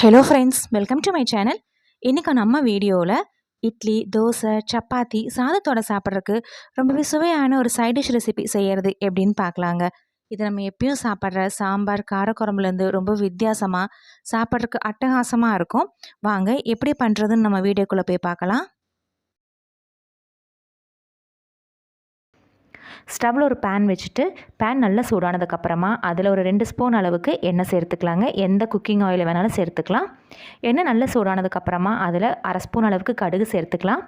Hello friends welcome to my channel இன்றைக்கி நம்ம வீடியோவில் இட்லி தோசை சப்பாத்தி சாதத்தோட சாப்பிட்றதுக்கு ரொம்பவே சுவையான ஒரு சைட் டிஷ் ரெசிபி செய்கிறது எப்படின்னு பார்க்கலாங்க. இது நம்ம எப்பயும் சாப்பிட்ற சாம்பார் காரக்குழம்புலேருந்து ரொம்ப வித்தியாசமாக சாப்பிட்றதுக்கு அட்டகாசமாக இருக்கும். வாங்க எப்படி பண்ணுறதுன்னு நம்ம வீடியோக்குள்ளே போய் பார்க்கலாம். ஸ்டவ்வில் ஒரு பேன் வச்சுட்டு பேன் நல்லா சூடானதுக்கப்புறமா அதில் ஒரு ரெண்டு ஸ்பூன் அளவுக்கு எண்ணெய் சேர்த்துக்கலாங்க. எந்த குக்கிங் ஆயில் வேணாலும் சேர்த்துக்கலாம். எண்ணெய் நல்லா சூடானதுக்கப்புறமா அதில் அரை ஸ்பூன் அளவுக்கு கடுகு சேர்த்துக்கலாம்.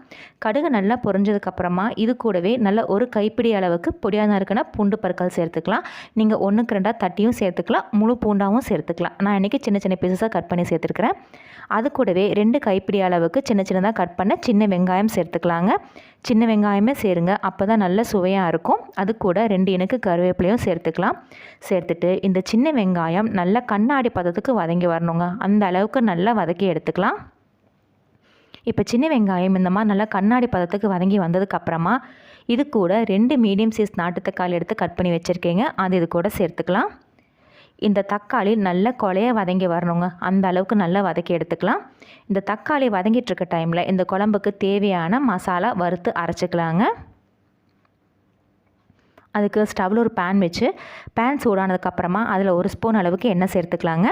கடுகு நல்லா பொரிஞ்சதுக்கப்புறமா இது கூடவே நல்ல ஒரு கைப்பிடி அளவுக்கு பொடியாக இருக்குன்னா பூண்டு பற்கள் சேர்த்துக்கலாம். நீங்கள் ஒன்றுக்கு ரெண்டாக தட்டியும் சேர்த்துக்கலாம். முழு பூண்டாகவும் சேர்த்துக்கலாம். நான் இன்றைக்கி சின்ன சின்ன பீசஸாக கட் பண்ணி சேர்த்துருக்கிறேன். அது கூடவே ரெண்டு கைப்பிடி அளவுக்கு சின்ன சின்னதாக கட் பண்ண சின்ன வெங்காயம் சேர்த்துக்கலாங்க. சின்ன வெங்காயமே சேருங்க. அப்போ தான் நல்ல சுவையாக இருக்கும். அது கூட ரெண்டு இனுக்கு கருவேப்பிலையும் சேர்த்துக்கலாம். சேர்த்துட்டு இந்த சின்ன வெங்காயம் நல்லா கண்ணாடி பதத்துக்கு வதங்கி வரணுங்க. அந்த அளவுக்கு நல்லா வதக்கி எடுத்துக்கலாம். இப்போ சின்ன வெங்காயம் இந்த மாதிரி நல்லா கண்ணாடி பதத்துக்கு வதங்கி வந்ததுக்கப்புறமா இது கூட ரெண்டு மீடியம் சைஸ் நாட்டு தக்காளி எடுத்து கட் பண்ணி வச்சுருக்கீங்க. அது இது கூட சேர்த்துக்கலாம். இந்த தக்காளி நல்ல கொலைய வதங்கி வரணுங்க. அந்த அளவுக்கு நல்லா வதக்கி எடுத்துக்கலாம். இந்த தக்காளி வதங்கிட்டு இருக்க டைமில் இந்த குழம்புக்கு தேவையான மசாலா வறுத்து அரைச்சிக்கலாங்க. அதுக்கு ஸ்டவ்வில் ஒரு பேன் வச்சு பேன் சூடானதுக்கப்புறமா அதில் ஒரு ஸ்பூன் அளவுக்கு எண்ணெய் சேர்த்துக்கலாங்க.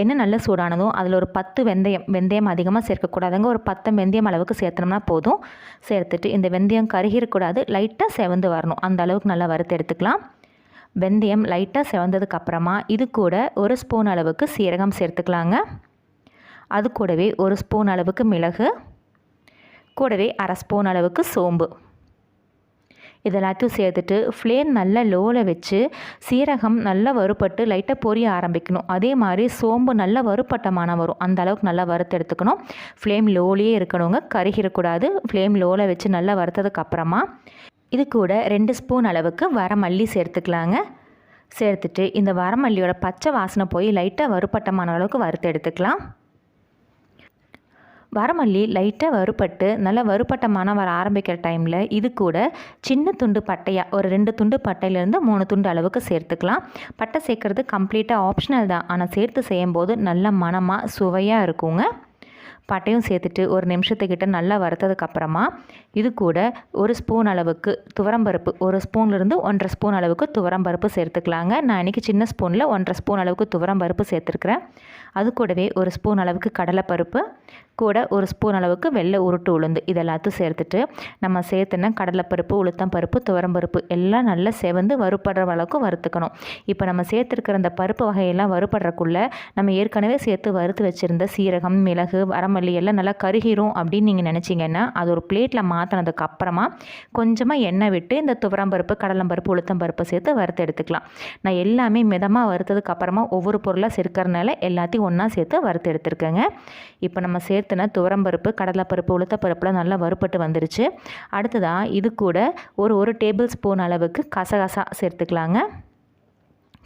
எண்ணெய் நல்லா சூடானதும் அதில் ஒரு பத்து வெந்தயம் வெந்தயம் அதிகமாக சேர்க்கக்கூடாதுங்க. ஒரு பத்து வெந்தயம் அளவுக்கு சேர்த்தனோம்னா போதும். சேர்த்துட்டு இந்த வெந்தயம் கருகிடக்கூடாது லைட்டாக செவந்து வரணும். அந்த அளவுக்கு நல்லா வறுத்து எடுத்துக்கலாம். வெந்தயம் லைட்டாக செவந்ததுக்கப்புறமா இது கூட ஒரு ஸ்பூன் அளவுக்கு சீரகம் சேர்த்துக்கலாங்க. அது கூடவே ஒரு ஸ்பூன் அளவுக்கு மிளகு கூடவே அரை ஸ்பூன் அளவுக்கு சோம்பு. இதெல்லாத்தையும் சேர்த்துட்டு ஃப்ளேம் நல்லா லோவில் வச்சு சீரகம் நல்லா வறுப்பட்டு லைட்டாக பொரிய ஆரம்பிக்கணும். அதே மாதிரி சோம்பு நல்லா வறுபட்டமான வரும். அந்த அளவுக்கு நல்லா வறுத்து எடுத்துக்கணும். ஃப்ளேம் லோலேயே இருக்கணுங்க. கருகிடக்கூடாது. ஃப்ளேம் லோவில் வச்சு நல்லா வறுத்ததுக்கு அப்புறமா இது கூட ரெண்டு ஸ்பூன் அளவுக்கு வரமல்லி சேர்த்துக்கலாங்க. சேர்த்துட்டு இந்த வரமல்லியோட பச்சை வாசனை போய் லைட்டாக வறுப்பட்டமான அளவுக்கு வறுத்து எடுத்துக்கலாம். வரமல்லி லைட்டாக வறுப்பட்டு நல்லா மனம் வர ஆரம்பிக்கிற டைமில் இது கூட சின்ன துண்டு பட்டையாக ஒரு ரெண்டு துண்டு பட்டையிலேருந்து மூணு துண்டு அளவுக்கு சேர்த்துக்கலாம். பட்டை சேர்க்குறது கம்ப்ளீட்டாக ஆப்ஷனல் தான். ஆனால் சேர்த்து செய்யும்போது நல்ல மனமாக சுவையாக இருக்குங்க. பட்டையும் சேர்த்துட்டு ஒரு நிமிஷத்துக்கிட்ட நல்லா வறுத்ததுக்கப்புறமா இது கூட ஒரு ஸ்பூன் அளவுக்கு துவரம்பருப்பு ஒரு ஸ்பூன்லேருந்து ஒன்றரை ஸ்பூன் அளவுக்கு துவரம்பருப்பு சேர்த்துக்கலாங்க. நான் இன்றைக்கி சின்ன ஸ்பூனில் ஒன்றரை ஸ்பூன் அளவுக்கு துவரம்பருப்பு சேர்த்துருக்குறேன். அது கூடவே ஒரு ஸ்பூன் அளவுக்கு கடலைப்பருப்பு கூட ஒரு ஸ்பூன் அளவுக்கு வெள்ளை உருட்டு உளுந்து இதெல்லாத்தையும் சேர்த்துட்டு நம்ம சேர்த்துனா கடலைப்பருப்பு உளுத்தம் பருப்பு துவரம்பருப்பு எல்லாம் நல்லா செவந்து வறுப்படுற அளவுக்கு வறுத்துக்கணும். இப்போ நம்ம சேர்த்துருக்கிற அந்த பருப்பு வகையெல்லாம் வறுப்படுறக்குள்ளே நம்ம ஏற்கனவே சேர்த்து வறுத்து வச்சுருந்த சீரகம் மிளகு வரமல்லி எல்லாம் நல்லா கருகிரும் அப்படின்னு நீங்கள் நினச்சிங்கன்னா அது ஒரு பிளேட்டில் மா அப்புறமா கொஞ்சமாக எண்ணெய் விட்டு இந்த துவரம்பருப்பு கடலம்பருப்பு உளுத்தம் பருப்பு சேர்த்து வறுத்து எடுத்துக்கலாம். நான் எல்லாமே மிதமாக வறுத்ததுக்கு அப்புறமா ஒவ்வொரு பொருளாக சேர்க்கறனால எல்லாத்தையும் ஒன்றா சேர்த்து வறுத்து எடுத்துருக்கேங்க. இப்போ நம்ம சேர்த்துன துவரம்பருப்பு கடலைப்பருப்பு உளுத்தப்பருப்புலாம் நல்லா வறுப்பட்டு வந்துருச்சு. அடுத்ததாக இது கூட ஒரு ஒரு டேபிள் ஸ்பூன் அளவுக்கு கசகசா சேர்த்துக்கலாங்க.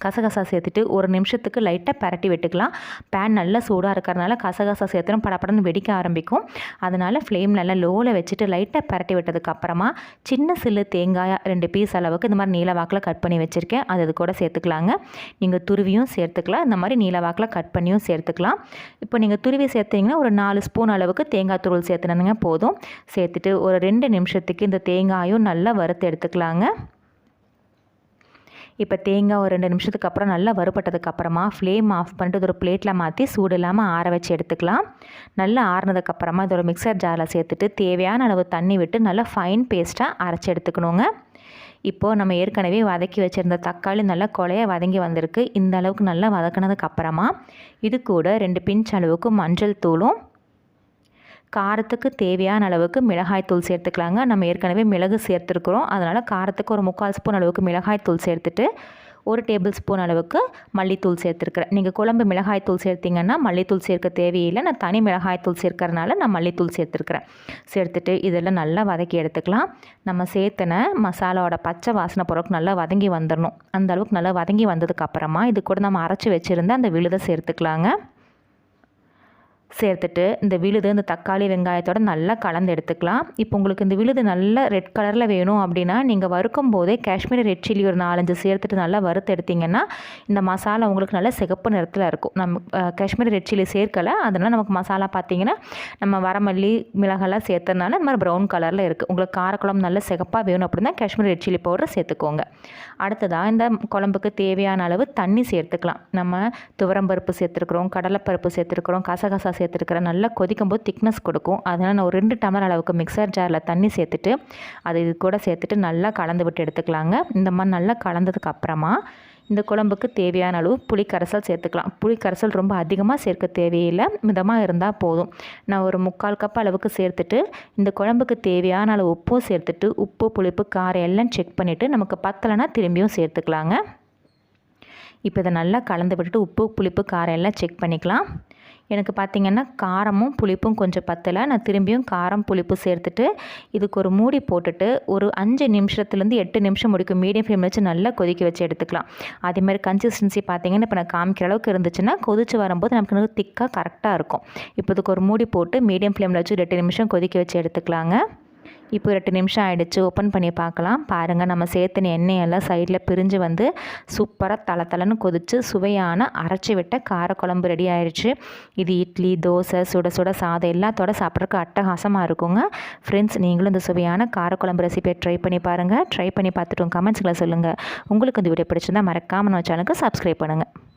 கசகசா சேர்த்துட்டு ஒரு நிமிஷத்துக்கு லைட்டாக பரட்டி விட்டுக்கலாம். பேன் நல்லா சூடாக இருக்கிறதுனால கசகசா சேர்த்துடும் படப்படன்னு வெடிக்க ஆரம்பிக்கும். அதனால் ஃப்ளேம் நல்லா லோவில் வச்சுட்டு லைட்டாக பரட்டி விட்டதுக்கு அப்புறமா சின்ன சில்லு தேங்காய் ரெண்டு பீஸ் அளவுக்கு இந்த மாதிரி நீல வாக்கில் கட் பண்ணி வச்சுருக்கேன். அது இது கூட சேர்த்துக்கலாங்க. நீங்கள் துருவியும் சேர்த்துக்கலாம். இந்த மாதிரி நீல வாக்கில் கட் பண்ணியும் சேர்த்துக்கலாம். இப்போ நீங்கள் துருவி சேர்த்தீங்கன்னா ஒரு நாலு ஸ்பூன் அளவுக்கு தேங்காய் துருள் சேர்த்துனதுங்க போதும். சேர்த்துட்டு ஒரு ரெண்டு நிமிஷத்துக்கு இந்த தேங்காயும் நல்லா வறுத்து எடுத்துக்கலாங்க. இப்போ தேங்காய் ஒரு ரெண்டு நிமிஷத்துக்கு அப்புறம் நல்லா வறுபட்டதுக்கு அப்புறமா ஃப்ளேம் ஆஃப் பண்ணிட்டு ஒரு பிளேட்டில் மாற்றி சூடு இல்லாமல் ஆற வச்சு எடுத்துக்கலாம். நல்லா ஆறுனதுக்கப்புறமா இதோட மிக்சர் ஜாரில் சேர்த்துட்டு தேவையான அளவு தண்ணி விட்டு நல்லா ஃபைன் பேஸ்ட்டாக அரைச்சி எடுத்துக்கணுங்க. இப்போது நம்ம ஏற்கனவே வதக்கி வச்சுருந்த தக்காளி நல்லா கொலையாக வதங்கி வந்திருக்கு. இந்த அளவுக்கு நல்லா வதக்கினதுக்கு அப்புறமா இது கூட ரெண்டு பிஞ்ச் அளவுக்கு மஞ்சள் தூளும் காரத்துக்கு தேவையான அளவுக்கு மிளகாய் தூள் சேர்த்துக்கலாங்க. நம்ம ஏற்கனவே மிளகு சேர்த்துருக்குறோம். அதனால் காரத்துக்கு ஒரு முக்கால் ஸ்பூன் அளவுக்கு மிளகாய் தூள் சேர்த்துட்டு ஒரு டேபிள் ஸ்பூன் அளவுக்கு மல்லித்தூள் சேர்த்துருக்குறேன். நீங்கள் குழம்பு மிளகாய் தூள் சேர்த்திங்கன்னா மல்லித்தூள் சேர்க்க தேவையில்லை. நான் தனி மிளகாய் தூள் சேர்க்கறனால நான் மல்லித்தூள் சேர்த்துருக்குறேன். சேர்த்துட்டு இதெல்லாம் நல்லா வதக்கி எடுத்துக்கலாம். நம்ம சேர்த்துன மசாலாவோட பச்சை வாசனை பொருளுக்கு நல்லா வதங்கி வந்துடணும் அந்த அளவுக்கு நல்லா வதங்கி வந்ததுக்கப்புறமா இது கூட நம்ம அரைச்சி வச்சுருந்தா அந்த விழுதை சேர்த்துக்கலாங்க. சேர்த்துட்டு இந்த விழுது இந்த தக்காளி வெங்காயத்தோட நல்லா கலந்து எடுத்துக்கலாம். இப்போ உங்களுக்கு இந்த விழுது நல்லா ரெட் கலரில் வேணும் அப்படின்னா நீங்கள் வறுக்கும் போதே காஷ்மீரி ரெட் சில்லி ஒரு நாலஞ்சு சேர்த்துட்டு நல்லா வறுத்து எடுத்திங்கன்னா இந்த மசாலா உங்களுக்கு நல்லா சிகப்பு நிறத்தில் இருக்கும். நம்ம காஷ்மீரி ரெட் சில்லி சேர்க்கலை அதனால் நமக்கு மசாலா பார்த்தீங்கன்னா நம்ம வரமல்லி மிளகாலாம் சேர்த்ததுனால இந்த மாதிரி ப்ரௌன் கலரில் இருக்குது உங்களுக்கு காரக்குழம்பு நல்லா சிகப்பாக வேணும் அப்படின்னா காஷ்மீரி ரெட் சில்லி பவுடர் சேர்த்துக்கோங்க. அடுத்ததாக இந்த குழம்புக்கு தேவையான அளவு தண்ணி சேர்த்துக்கலாம். நம்ம துவரம்பருப்பு சேர்த்துருக்குறோம் கடலைப்பருப்பு சேர்த்துருக்குறோம் கசகசா சேர்த்துருக்கிறேன் நல்லா கொதிக்கும் போது திக்னஸ் கொடுக்கும். அதனால் நான் ஒரு ரெண்டு டம்ளர் அளவுக்கு மிக்சர் ஜாரில் தண்ணி சேர்த்துட்டு அது இது கூட சேர்த்துட்டு நல்லா கலந்து விட்டு எடுத்துக்கலாங்க. இந்த மாதிரி நல்லா கலந்ததுக்கு அப்புறமா இந்த குழம்புக்கு தேவையான அளவு புளி கரைசல் சேர்த்துக்கலாம். புளி கரைசல் ரொம்ப அதிகமாக சேர்க்க தேவையில்லை. மிதமாக இருந்தால் போதும். நான் ஒரு முக்கால் கப் அளவுக்கு சேர்த்துட்டு இந்த குழம்புக்கு தேவையான அளவு உப்பும் சேர்த்துட்டு உப்பு புளிப்பு காரம் எல்லாம் செக் பண்ணிவிட்டு நமக்கு பத்தலைன்னா திரும்பியும் சேர்த்துக்கலாங்க. இப்போ இதை நல்லா கலந்து விட்டுட்டு உப்பு புளிப்பு காரம் எல்லாம் செக் பண்ணிக்கலாம். எனக்கு பார்த்திங்கன்னா காரமும் புளிப்பும் கொஞ்சம் பத்தலை. நான் திரும்பியும் காரம் புளிப்பு சேர்த்துட்டு இதுக்கு ஒரு மூடி போட்டுட்டு ஒரு அஞ்சு நிமிஷத்துலேருந்து எட்டு நிமிஷம் முடிக்கும் மீடியம் ஃப்ளேமில் வச்சு நல்லா கொதிக்க வச்சு எடுத்துக்கலாம். அதே மாதிரி கன்சிஸ்டன்சி பார்த்திங்கன்னா இப்போ நான் காமிக்கிற அளவுக்கு இருந்துச்சுன்னா கொதிச்சு வரும்போது நமக்கு நல்லா திக்காக கரெக்டாக இருக்கும். இப்போ இதுக்கு ஒரு மூடி போட்டு மீடியம் ஃப்ளேமில் வச்சு ஒரு எட்டு நிமிஷம் கொதிக்க வச்சு எடுத்துக்கலாங்க. இப்போ ஒரு நிமிஷம் ஆகிடுச்சு ஓப்பன் பண்ணி பார்க்கலாம். பாருங்கள் நம்ம சேர்த்துன எண்ணெயெல்லாம் சைடில் பிரிஞ்சு வந்து சூப்பராக தலை தலைன்னு கொதித்து சுவையான அரைச்சி விட்ட காரக்குழம்பு ரெடி ஆயிடுச்சு இது இட்லி தோசை சுட சுட சாதம் எல்லாத்தோட சாப்பிட்றதுக்கு அட்டகாசமாக இருக்குங்க. ஃப்ரெண்ட்ஸ் நீங்களும் இந்த சுவையான காரக்குழம்பு ரெசிபியை ட்ரை பண்ணி பாருங்கள் ட்ரை பண்ணி பார்த்துட்டு கமெண்ட்ஸில் சொல்லுங்கள் உங்களுக்கு இந்த வீடியோ பிடிச்சிருந்தா மறக்காமல் நம்ம சேனலுக்கு சப்ஸ்கிரைப் பண்ணுங்கள்